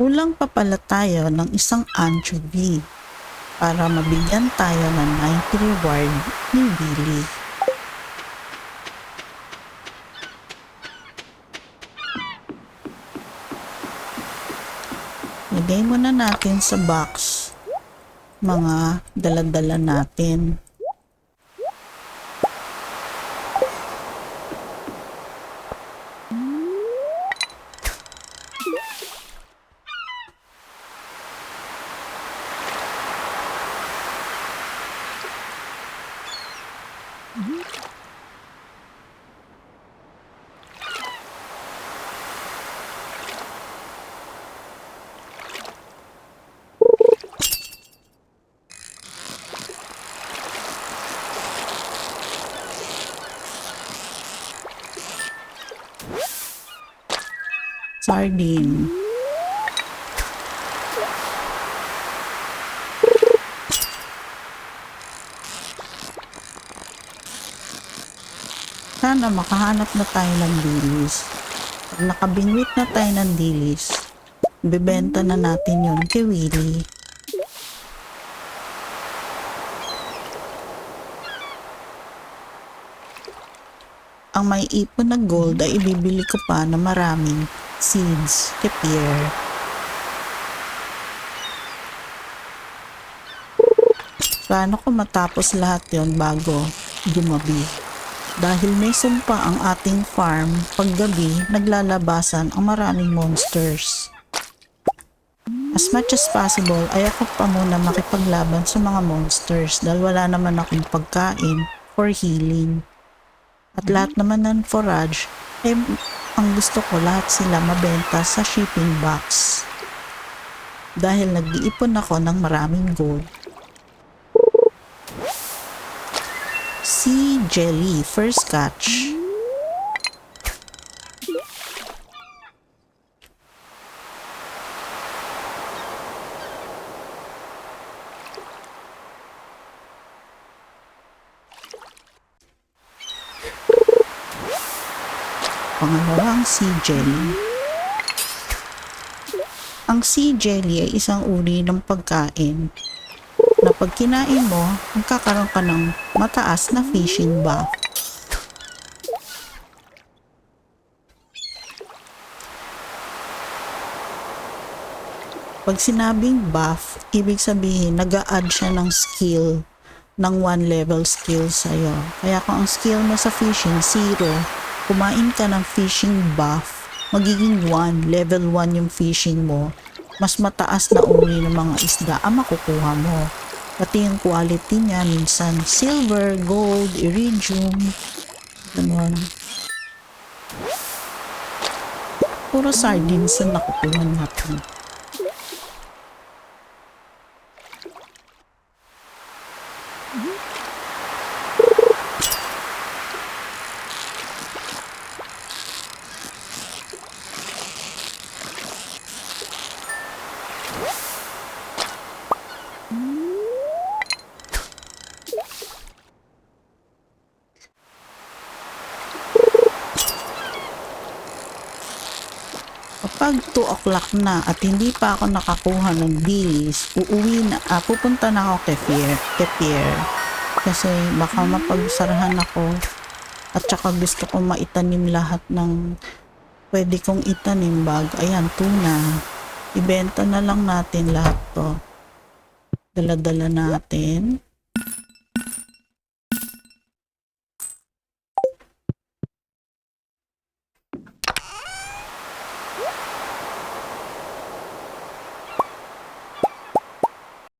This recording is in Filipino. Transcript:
Kulang pa pala tayo ng isang anchovy para mabigyan tayo ng 90 reward ni Billy. Lagay muna natin sa box mga daladala natin. Sardine. Sana makahanap na tayo ng dilis. Pag nakabingwit na tayo ng dilis, bebenta na natin yon kay Willie. Ang may ipon na gold ay ibibili ko pa na maraming seeds kay Pierre. Paano ko matapos lahat yon bago gumabi? Dahil may sumpa ang ating farm, paggabi naglalabasan ang maraming monsters. As much as possible ay ako pa muna makipaglaban sa mga monsters dahil wala naman akong pagkain for healing. At lahat naman ng forage, eh, ang gusto ko lahat sila mabenta sa shipping box. Dahil nag-iipon ako ng maraming gold. Jelly, first catch. Pangalawang sea jelly. Ang sea jelly ay isang uri ng pagkain na pag kinain mo, magkakaroon ka ng mataas na fishing buff. Pag sinabing buff, ibig sabihin nag add siya ng skill ng one level skill sa'yo. Kaya kung ang skill mo sa fishing, zero, kumain ka ng fishing buff, magiging 1, level 1 yung fishing mo, mas mataas na uri ng mga isda ang makukuha mo. Pati yung quality niya, minsan silver, gold, iridium, ganun. Puro sardines ang nakukuha natin. Kapag 2 o'clock na at hindi pa ako nakakuha ng bilis, uuwi na, ah, pupunta na ako kay Pierre, kay Pierre. Kasi baka mapagsarahan ako at saka gusto ko maitanim lahat ng pwede kong itanim bag. Ayan, tuna. Ibenta na lang natin lahat to. Dala-dala natin.